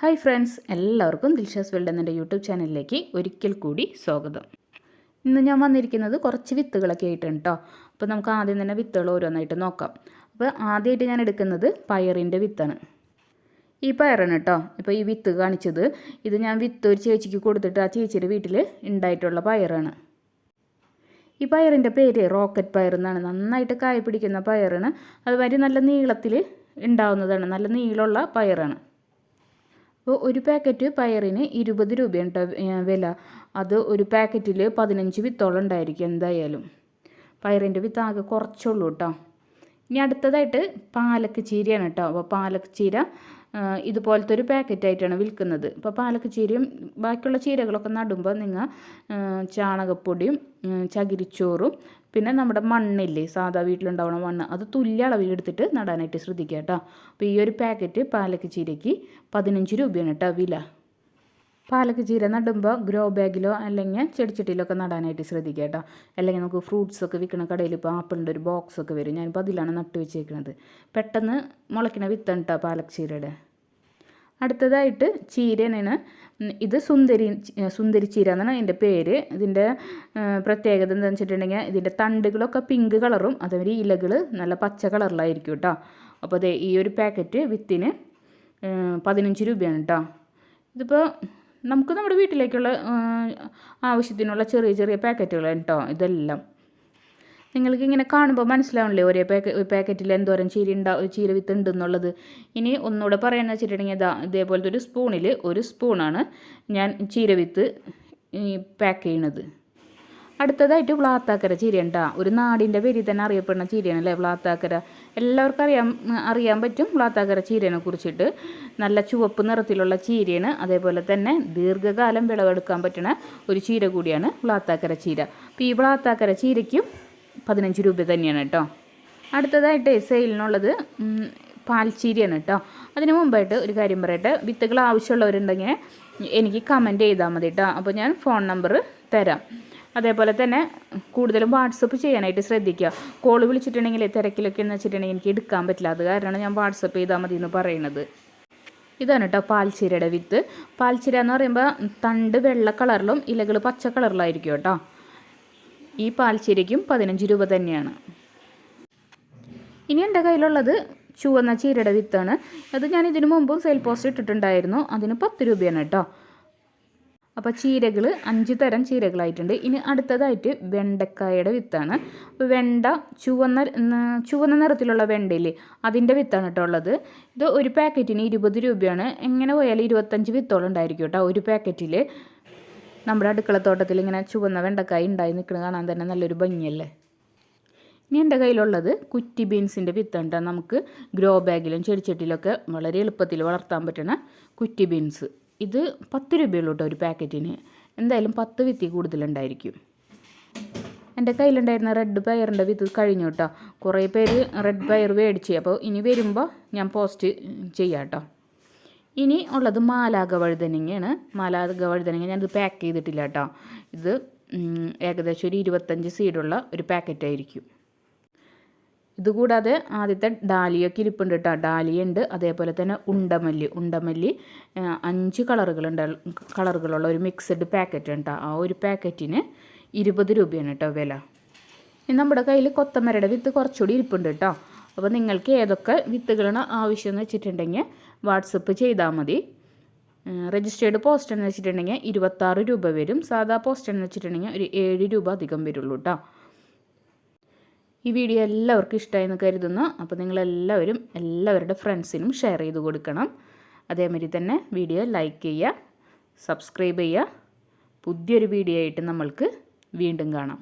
Hi friends എല്ലാവർക്കും ദിൽഷാസ് world എന്നെ YouTube ചാനലിലേക്ക് ഒരിക്കൽ കൂടി സ്വാഗതം. ഇന്ന് ഞാൻ വന്നിരിക്കുന്നത് കുറച്ച് വിത്തുകളൊക്കെ ആയിട്ടുണ്ട് കേട്ടോ അപ്പോൾ നമുക്ക് ആദ്യം തന്നെ വിത്തുകൾ ഓരോന്നായിട്ട് നോക്കാം. അപ്പോൾ ആദ്യമായിട്ട് ഞാൻ എടുക്കുന്നത് പയറിന്റെ വിത്താണ്. ഈ പയറാണ് കേട്ടോ ഇപ്പോൾ ഈ വിത്ത് കാണിച്ചത്. ഇത് ഞാൻ വിത്ത് ഒരു ചേച്ചിക്ക് കൊടുത്തിട്ട് ആ ചേച്ചിയുടെ വീട്ടിൽ ഉണ്ടായിട്ടുള്ള പയറാണ്. ഈ പയറിന്റെ പേര് റോക്കറ്റ് പയർ എന്നാണ്. നന്നായിട്ട് കായ പിടിക്കുന്ന പയറാണ്. അതുമാതിരി നല്ല നീളത്തിൽ ഉണ്ടാവുന്നതാണ്. നല്ല നീളമുള്ള പയറാണ്. അപ്പോൾ ഒരു പാക്കറ്റ് പയറിന് ഇരുപത് രൂപയാണ് കേട്ടോ വില. അത് ഒരു പാക്കറ്റിൽ പതിനഞ്ച് വിത്തോളം ഉണ്ടായിരിക്കും എന്തായാലും. പയറിന്റെ വിത്ത് ആകെ കുറച്ചുള്ളൂ കേട്ടോ ഇനി അടുത്തതായിട്ട് പാലക്ക് ചീരയാണ് കേട്ടോ. അപ്പോൾ പാലക്ക് ചീര ഇതുപോലത്തെ ഒരു പാക്കറ്റായിട്ടാണ് വിൽക്കുന്നത്. അപ്പോൾ പാലക്ക് ചീരയും ബാക്കിയുള്ള ചീരകളൊക്കെ നടുമ്പോൾ നിങ്ങൾ ചാണകപ്പൊടിയും ചകിരിച്ചോറും പിന്നെ നമ്മുടെ മണ്ണില്ലേ സാധാ വീട്ടിലുണ്ടാവുന്ന മണ്ണ് അത് തുല്യ അളവിൽ എടുത്തിട്ട് നടാനായിട്ട് ശ്രദ്ധിക്കുക കേട്ടോ. അപ്പോൾ ഈ ഒരു പാക്കറ്റ് പാലക്ക് ചീരയ്ക്ക് പതിനഞ്ച് രൂപയാണ് കേട്ടോ വില. പാലക്ക് ചീര നടുമ്പോൾ ഗ്രോ ബാഗിലോ അല്ലെങ്കിൽ ചെടിച്ചട്ടിയിലൊക്കെ നടാനായിട്ട് ശ്രദ്ധിക്കുക കേട്ടോ. അല്ലെങ്കിൽ നമുക്ക് ഫ്രൂട്ട്സ് ഒക്കെ വിൽക്കുന്ന കടയിൽ ഇപ്പോൾ ആപ്പിളിന്റെ ഒരു ബോക്സ് ഒക്കെ വരും. ഞാനിപ്പോൾ അതിലാണ് നട്ടു വെച്ചേക്കുന്നത് പെട്ടെന്ന് മുളയ്ക്കണ വിത്താണ് കേട്ടോ പാലക്ക് ചീരയുടെ. അടുത്തതായിട്ട് ചീരനാണ് ഇത് സുന്ദരി സുന്ദരി ചീര എന്നാണ് അതിന്റെ പേര്. ഇതിന്റെ പ്രത്യേകത എന്താണെന്ന് വെച്ചിട്ടുണ്ടെങ്കിൽ ഇതിന്റെ തണ്ടുകളൊക്കെ പിങ്ക് കളറും അതേപോലെ ഇലകൾ നല്ല പച്ച കളറിലായിരിക്കും കേട്ടോ അപ്പോൾ അതെ ഈ ഒരു പാക്കറ്റ് വിത്തിന് പതിനഞ്ച് രൂപയാണ് കേട്ടോ ഇതിപ്പോൾ നമുക്ക് നമ്മുടെ വീട്ടിലേക്കുള്ള ആവശ്യത്തിനുള്ള ചെറിയ ചെറിയ പാക്കറ്റുകളാണ് കേട്ടോ ഇതെല്ലാം. നിങ്ങൾക്ക് ഇങ്ങനെ കാണുമ്പോൾ മനസ്സിലാവണില്ലേ ഒരേ പാക്ക പാക്കറ്റിൽ എന്തോരം ചീര ഉണ്ടാവും ചീര വിത്ത് ഉണ്ടെന്നുള്ളത്. ഇനി ഒന്നുകൂടെ പറയാമെന്ന് വെച്ചിട്ടുണ്ടെങ്കിൽ ഇതാ ഇതേപോലത്തെ ഒരു സ്പൂണിൽ ഒരു സ്പൂണാണ് ഞാൻ ചീര വിത്ത് പാക്ക് ചെയ്യണത്. അടുത്തതായിട്ട് വ്ളാത്താക്കര ചീരയുണ്ട. ഒരു നാടിന്റെ പേരിൽ തന്നെ അറിയപ്പെടുന്ന ചീരയാണ് അല്ലേ വ്ളാത്താക്കര? എല്ലാവർക്കും അറിയാൻ അറിയാൻ പറ്റും വ്ളാത്താക്കര ചീരനെ കുറിച്ചിട്ട്. നല്ല ചുവപ്പ് നിറത്തിലുള്ള ചീരയാണ്. അതേപോലെ തന്നെ ദീർഘകാലം വിളവെടുക്കാൻ പറ്റുന്ന ഒരു ചീര കൂടിയാണ് വ്ളാത്താക്കര ചീര. അപ്പോൾ ഈ വ്ളാത്താക്കര ചീരയ്ക്കും പതിനഞ്ച് രൂപ തന്നെയാണ് കേട്ടോ. അടുത്തതായിട്ട് സെയിലിനുള്ളത് പാൽച്ചീരിയാണ് കേട്ടോ. അതിന് മുമ്പായിട്ട് ഒരു കാര്യം പറയട്ടെ. വിത്തുകൾ ആവശ്യമുള്ളവരുണ്ടെങ്കിൽ എനിക്ക് കമന്റ് ചെയ്താൽ മതി കേട്ടോ. അപ്പോൾ ഞാൻ ഫോൺ നമ്പർ തരാം. അതേപോലെ തന്നെ കൂടുതലും വാട്സപ്പ് ചെയ്യാനായിട്ട് ശ്രദ്ധിക്കുക. കോൾ വിളിച്ചിട്ടുണ്ടെങ്കിൽ തിരക്കിലൊക്കെ എന്ന് വെച്ചിട്ടുണ്ടെങ്കിൽ എനിക്ക് എടുക്കാൻ പറ്റില്ല. അത് കാരണം ഞാൻ വാട്സപ്പ് ചെയ്താൽ മതി എന്ന് പറയുന്നത്. ഇതാണ് കേട്ടോ പാൽച്ചീരയുടെ വിത്ത്. പാൽച്ചീര എന്ന് പറയുമ്പോൾ തണ്ട് വെള്ള കളറിലും ഇലകൾ പച്ച കളറിലായിരിക്കും കേട്ടോ ഈ പാൽച്ചീരയ്ക്കും പതിനഞ്ച് രൂപ തന്നെയാണ്. ഇനി എന്റെ കയ്യിലുള്ളത് ചുവന്ന ചീരയുടെ വിത്താണ്. അത് ഞാൻ ഇതിനു മുമ്പും സെയിൽ പോസ്റ്റ് ഇട്ടിട്ടുണ്ടായിരുന്നു. അതിന് പത്ത് രൂപയാണ് കേട്ടോ അപ്പോൾ ചീരകൾ അഞ്ച് തരം ചീരകളായിട്ടുണ്ട്. ഇനി അടുത്തതായിട്ട് വെണ്ടക്കായയുടെ വിത്താണ്. വെണ്ട ചുവന്ന ചുവന്ന നിറത്തിലുള്ള വെണ്ടയില്ലേ അതിന്റെ വിത്താണ് കേട്ടോ ഉള്ളത്. ഇത് ഒരു പാക്കറ്റിന് ഇരുപത് രൂപയാണ്. എങ്ങനെ പോയാലും ഇരുപത്തഞ്ച് വിത്തോളം ഉണ്ടായിരിക്കും കേട്ടോ ഒരു പാക്കറ്റിൽ നമ്മുടെ അടുക്കളത്തോട്ടത്തിൽ ഇങ്ങനെ ചുവന്ന വെണ്ടക്കായ ഉണ്ടായി നിൽക്കുന്നത് കാണാൻ തന്നെ നല്ലൊരു ഭംഗിയല്ലേ? ഇനി എന്റെ കയ്യിലുള്ളത് കുറ്റി ബീൻസിന്റെ വിത്താണ് നമുക്ക് ഗ്രോ ബാഗിലും ചെടിച്ചട്ടിയിലൊക്കെ വളരെ എളുപ്പത്തിൽ വളർത്താൻ പറ്റുന്ന കുറ്റി ബീൻസ്. ഇത് പത്ത് രൂപയുള്ളൂ കേട്ടോ ഒരു പാക്കറ്റിന്. എന്തായാലും പത്ത് വിത്തി കൂടുതലുണ്ടായിരിക്കും. എന്റെ കയ്യിലുണ്ടായിരുന്ന റെഡ് പയറിന്റെ വിത്ത് കഴിഞ്ഞു കേട്ടോ. കുറേ പേര് റെഡ് പയർ മേടിച്ച്. അപ്പോൾ ഇനി വരുമ്പോൾ ഞാൻ പോസ്റ്റ് ചെയ്യാം കേട്ടോ ഇനി ഉള്ളത് മാലാക വഴുതനങ്ങയാണ് മാലാക വഴുതനങ്ങ ഞാനിത് പാക്ക് ചെയ്തിട്ടില്ല കേട്ടോ. ഇത് ഏകദേശം ഒരു ഇരുപത്തഞ്ച് സീഡുള്ള ഒരു പാക്കറ്റ് ആയിരിക്കും. ഇതുകൂടാതെ ആദ്യത്തെ ഡാലിയൊക്കെ ഇരിപ്പുണ്ട് കേട്ടോ ഡാലിയ ഉണ്ട് അതേപോലെ തന്നെ ഉണ്ടമല്ലി. ഉണ്ടമല്ലി അഞ്ച് കളറുകളുണ്ട്. കളറുകളുള്ള ഒരു മിക്സഡ് പാക്കറ്റ് കേട്ടോ ആ ഒരു പാക്കറ്റിന് ഇരുപത് രൂപയാണ് കേട്ടോ വില. നമ്മുടെ കയ്യിൽ കൊത്തമരയുടെ വിത്ത് കുറച്ചുകൂടി ഇരിപ്പുണ്ട് കേട്ടോ അപ്പോൾ നിങ്ങൾക്ക് ഏതൊക്കെ വിത്തുകളാണ് ആവശ്യമെന്ന് വെച്ചിട്ടുണ്ടെങ്കിൽ വാട്സപ്പ് ചെയ്താൽ മതി. രജിസ്റ്റേർഡ് പോസ്റ്റ് എന്ന് വെച്ചിട്ടുണ്ടെങ്കിൽ ഇരുപത്താറ് രൂപ വരും. സാധാ പോസ്റ്റ് എന്ന് വെച്ചിട്ടുണ്ടെങ്കിൽ ഒരു ഏഴ് രൂപ അധികം വരുള്ളൂ കേട്ടോ ഈ വീഡിയോ എല്ലാവർക്കും ഇഷ്ടമായി എന്ന് കരുതുന്നു. അപ്പോൾ നിങ്ങളെല്ലാവരും എല്ലാവരുടെ ഫ്രണ്ട്സിനും ഷെയർ ചെയ്ത് കൊടുക്കണം. അതേമാതിരി തന്നെ വീഡിയോ ലൈക്ക് ചെയ്യുക സബ്സ്ക്രൈബ് ചെയ്യുക. പുതിയൊരു വീഡിയോ ആയിട്ട് നമ്മൾക്ക് വീണ്ടും കാണാം.